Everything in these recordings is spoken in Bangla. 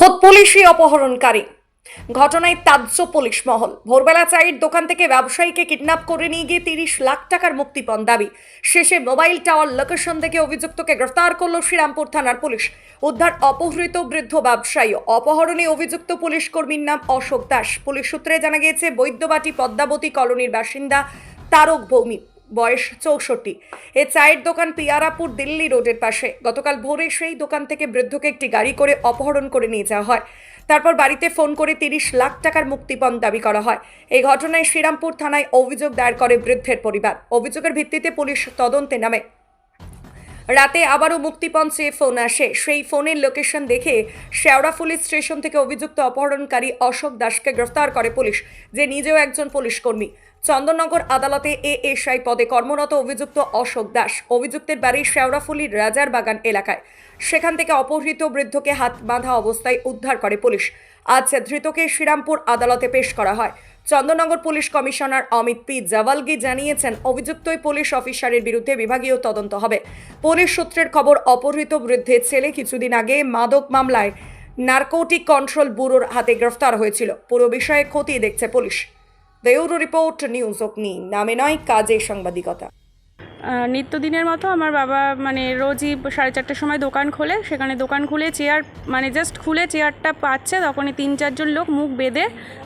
খোদ পুলিশই অপহরণকারী। ঘটনায় তাজ্য পুলিশ মহল। ভোরবেলা চায়ের দোকান থেকে ব্যবসায়ীকে কিডন্যাপ করে নিয়ে গিয়ে তিরিশ লাখ টাকার মুক্তিপণ দাবি। শেষে মোবাইল টাওয়ার লোকেশন থেকে অভিযুক্তকে গ্রেফতার করল শ্রীরামপুর থানার পুলিশ। উদ্ধার অপহৃত বৃদ্ধ ব্যবসায়ী। অপহরণে অভিযুক্ত পুলিশ কর্মীর নাম অশোক দাস। পুলিশ সূত্রে জানা গিয়েছে, বৈদ্যবাটি পদ্মাবতী কলোনির বাসিন্দা তারক ভৌমি বয়স চৌষট্টি। এ চায়ের দোকান পিয়ারাপুর দিল্লি রোডের পাশে। গতকাল ভোরে সেই দোকান থেকে বৃদ্ধকে একটি গাড়ি করে অপহরণ করে নিয়ে যাওয়া হয়। তারপর বাড়িতে ফোন করে তিরিশ লাখ টাকার মুক্তিপণ দাবি করা হয়। এই ঘটনায় শ্রীরামপুর থানায় অভিযোগ দায়ের করে বৃদ্ধের পরিবার। অভিযোগের ভিত্তিতে পুলিশ তদন্তে নামে। রাতে আবারও মুক্তিপণ চেয়ে ফোন আসে। সেই ফোনের লোকেশন দেখে শেওড়াফুলি স্টেশন থেকে অভিযুক্ত অপহরণকারী অশোক দাসকে গ্রেফতার করে পুলিশ, যে নিজেও একজন পুলিশ কর্মী। চন্দননগর আদালতে এ এএসআই পদে কর্মরত অভিযুক্ত অশোক দাস। অভিযুক্তের বাড়ি শেওড়াফুলির রাজার বাগান এলাকায়। সেখান থেকে অপহৃত বৃদ্ধকে হাত বাঁধা অবস্থায় উদ্ধার করে পুলিশ। আজ ধৃতকে শ্রীরামপুর আদালতে পেশ করা হয়। Chandannagar police commissioner Amit P Jawalgi জানিয়েছেন, অভিযুক্তই পুলিশ অফিসারের বিরুদ্ধে বিভাগীয় তদন্ত হবে। পুলিশ সূত্রের খবর, অপহৃত বৃদ্ধের ছেলে কিছুদিন আগে মাদক মামলায় নার্কোটিক কন্ট্রোল ব্যুরোর হাতে গ্রেফতার হয়েছিল। পুরো বিষয়ে খতিয়ে দেখছে পুলিশ। দেউরো রিপোর্ট, নিউজ অগ্নি। নামে নয়, কাজে সাংবাদিকতা। নিত্যদিনের মতো আমার বাবা মানে রোজই সাড়ে চারটের সময় দোকান খোলে। সেখানে দোকান খুলে চেয়ার মানে জাস্ট খুলে চেয়ারটা পাচ্ছে, তখনই তিন, চারজন লোক মুখ বেঁধে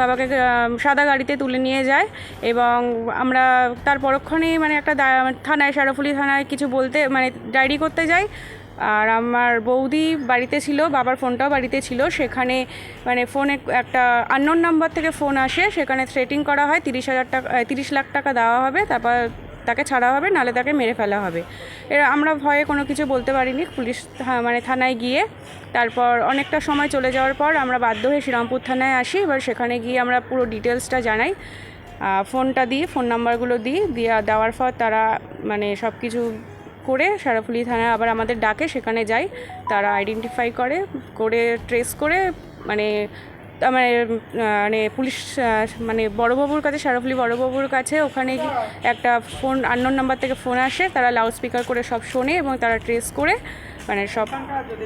বাবাকে সাদা গাড়িতে তুলে নিয়ে যায়। এবং আমরা তার পরক্ষণেই মানে একটা থানায়, সারাফুলি থানায় কিছু বলতে মানে ডায়েরি করতে যাই। আর আমার বৌদি বাড়িতে ছিল, বাবার ফোনটাও বাড়িতে ছিল। সেখানে মানে ফোনে একটা আননোন নাম্বার থেকে ফোন আসে, সেখানে থ্রেটিং করা হয়, তিরিশ হাজার টাকা তিরিশ লাখ টাকা দেওয়া হবে, তারপর তাকে ছাড়া হবে, নালে তাকে মেরে ফেলা হবে। এর আমরা ভয়ে কোনো কিছু বলতে পারিনি, পুলিশ মানে থানায় গিয়ে। তারপর অনেকটা সময় চলে যাওয়ার পর আমরা বাধ্য হয়ে শ্রীরামপুর থানায় আসি। এবার সেখানে গিয়ে আমরা পুরো ডিটেলসটা জানাই। ফোনটা দিই ফোন নাম্বারগুলো দিই দিয়ে দেওয়ার পর তারা মানে সব কিছু করে সারাফুলি থানায় আবার আমাদের ডাকে সেখানে যাই। তারা আইডেন্টিফাই করে করে ট্রেস করে মানে মানে মানে পুলিশ মানে বড়বাবুর কাছে সারাফুলি বড়বাবুর কাছে ওখানে একটা ফোন আননোন নাম্বার থেকে ফোন আসে। তারা লাউড স্পিকার করে সব শোনে এবং তারা ট্রেস করে মানে সব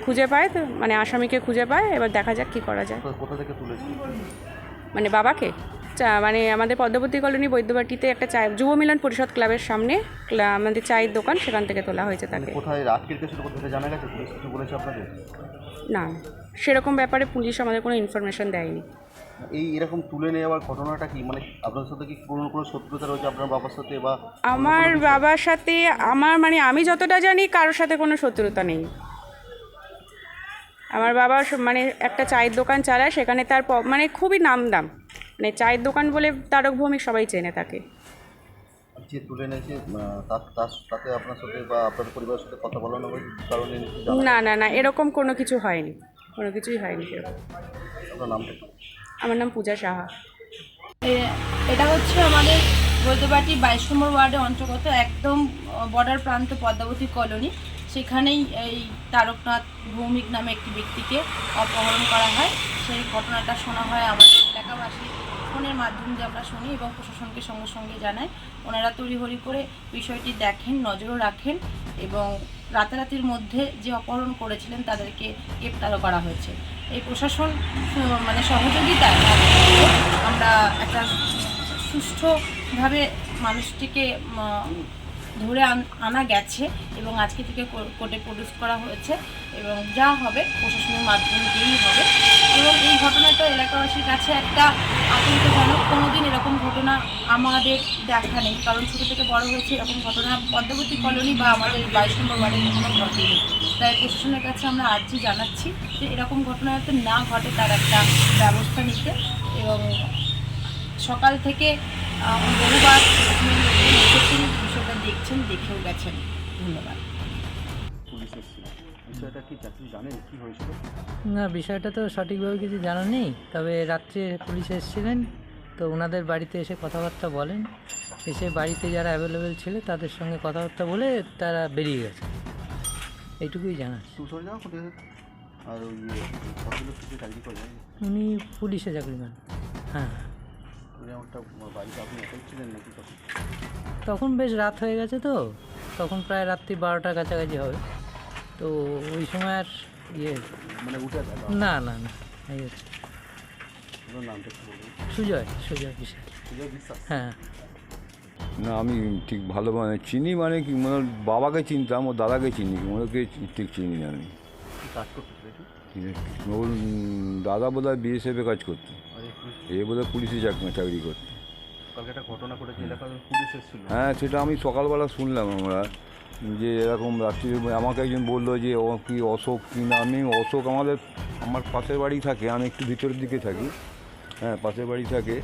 খুঁজে পায় তো মানে আসামিকে খুঁজে পায়। এবার দেখা যাক কী করা যায়। মানে বাবাকে? মানে আমাদের পদ্মাবতী কলোনি বৈদ্যবাটিতে একটা চায় যুব মিলন পরিষদ ক্লাবের সামনে আমাদের চায়ের দোকান সেখান থেকে তোলা হয়েছে তাকে। কোথায় রাত কেটেছিল কোথা থেকে জানা গেছে? পুলিশ কিছু বলেছে আপনাদের? না সেরকম ব্যাপারে পুলিশ আমাদের কোনো ইনফরমেশন দেয়নি। এই এরকম তুলে নেওয়ার ঘটনাটা কি? মানে আপনার সাথে কি কোনো কোনো শত্রুতা রয়েছে আপনার বাবার সাথে বা আমার বাবার সাথে আমার মানে আমি যতটা জানি কারোর সাথে কোনো শত্রুতা নেই। আমার বাবা মানে একটা চায়ের দোকান চালায় সেখানে তার মানে খুবই নাম দাম মানে চায়ের দোকান বলে তারক ভৌমিক সবাই চেনে তাকে। যে তুলে তাতে আপনার সাথে বা আপনার পরিবারের সাথে কথা বলানো হয়েছে কারণে না না না এরকম কোনো কিছু হয়নি। কোনো কিছুই হয়নি সেরকম আপনার নামটা আমার নাম পূজা সাহা। এটা হচ্ছে আমাদের বৈদ্যবাটি বাইশ নম্বর ওয়ার্ডের অন্তর্গত একদম বর্ডার প্রান্ত পদ্মাবতী কলোনি। সেখানেই এই তারকনাথ ভৌমিক নামে একটি ব্যক্তিকে অপহরণ করা হয়। সেই ঘটনাটা শোনা হয় আমাদের এলাকাবাসী। ফোনের মাধ্যমে দিয়ে আমরা শুনি এবং প্রশাসনকে সঙ্গে সঙ্গে জানাই। ওনারা তড়িঘড়ি করে বিষয়টি দেখেন, নজরও রাখেন এবং রাতারাতির মধ্যে যে অপহরণ করেছিলেন তাদেরকে গ্রেপ্তারও করা হয়েছে। এই প্রশাসন মানে সহযোগিতায় আমরা একটা সুষ্ঠুভাবে মানুষটিকে ধরে আনা গেছে এবং আজকে থেকে কোর্টে প্রডিউস করা হয়েছে এবং যা হবে প্রশাসনের মাধ্যমে দিয়েই হবে। এবং এই ঘটনাটা এলাকাবাসীর কাছে একটা আতঙ্কজনক। কোনোদিন এরকম ঘটনা আমাদের দেখা নেই। কারণ ছোটো থেকে বড় হয়েছে এরকম ঘটনা পদ্মাবতী কলোনি বা আমাদের বাইশ নম্বর ওয়ার্ডে কখনো ঘটেনি। তাই প্রশাসনের কাছে আমরা আর্জি জানাচ্ছি যে এরকম ঘটনা যাতে না ঘটে তার একটা ব্যবস্থা নিতে এবং সকাল থেকে বহুবার দেখছেন দেখেও গেছেন ধন্যবাদ পুলিশ এসেছিল বিষয়টা কি আপনি জানেন কি হয়েছিল না বিষয়টা তো সঠিকভাবে কিছু জানা নেই তবে রাত্রে পুলিশ এসেছিলেন তো ওনাদের বাড়িতে এসে কথাবার্তা বলেন এসে বাড়িতে যারা অ্যাভেলেবেল ছিল তাদের সঙ্গে কথাবার্তা বলে তারা বেরিয়ে গেছে এইটুকুই জানা আর উনি পুলিশে চাকরি করেন হ্যাঁ উনি একটা বাড়িতে আপনি একাই ছিলেন নাকি তখন? তখন বেশ রাত হয়ে গেছে তো। তখন প্রায় রাত্রি বারোটার কাছাকাছি হবে। তো ওই সময় আর ইয়ে মানে উঠে গেল না না না এই হচ্ছে সুজয় সুজয় বিশ্বাস। হ্যাঁ। না আমি ঠিক ভালো মানে চিনি মানে কি মানে বাবাকে চিনতাম ও দাদাকে চিনি ওদেরকে ঠিক চিনি না আমি। ওর দাদা বোধ হয় বিএসএফে কাজ করতো। এ বোধ হয় পুলিশে চাকরি চাকরি করতো। কালকে একটা ঘটনা ঘটেছে এলাকার পুলিশ এসেছিল। হ্যাঁ সেটা আমি সকালবেলা শুনলাম আমরা যে এরকম রাত্রি আমাকে একজন বলল যে ও কি অশোক কি না? আমি অশোক আমাদের আমার পাশের বাড়ি থাকে আমি একটু ভিতরের দিকে থাকি। হ্যাঁ পাশের বাড়ি থাকে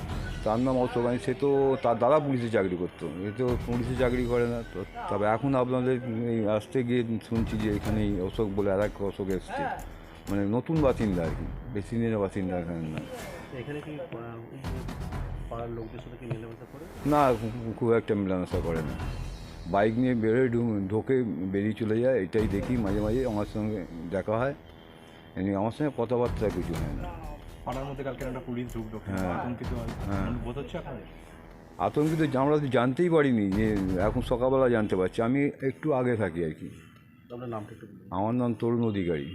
তার নাম অশোক। আমি সে তো তার দাদা পুলিশে চাকরি করতো এ তো পুলিশে চাকরি করে না। তো তবে এখন আপনাদের এই আসতে গিয়ে শুনছি যে এখানে অশোক বলে আর এক অশোক এসছে। মানে নতুন বাসিন্দা আর কি বেশি দিনের বাসিন্দা এখানে না। এখানে কি আহ, এই যে পাড়ার লোকদের সাথে কি মেলামেশা করে? না খুব একটা মেলামেশা করে না। বাইক নিয়ে বেরোয় ঢু- ঢোকে বেরিয়ে চলে যায় এটাই দেখি মাঝে মাঝে আমার সঙ্গে দেখা হয়। এমনি আমার সঙ্গে কথাবার্তা কিছু হয় না। পাড়ার মধ্যে কালকে একটা পুলিশ ঢুকলো হ্যাঁ। আতঙ্কিত হ্যাঁ। বোধ হচ্ছে আপনাদের? আতঙ্কিত আমরা তো জানতেই পারিনি যে এখন সকালবেলা জানতে পারছি। আমি একটু আগে থাকি আর কি। আপনার নামটা একটু বলুন। আমার নাম তরুণ অধিকারী।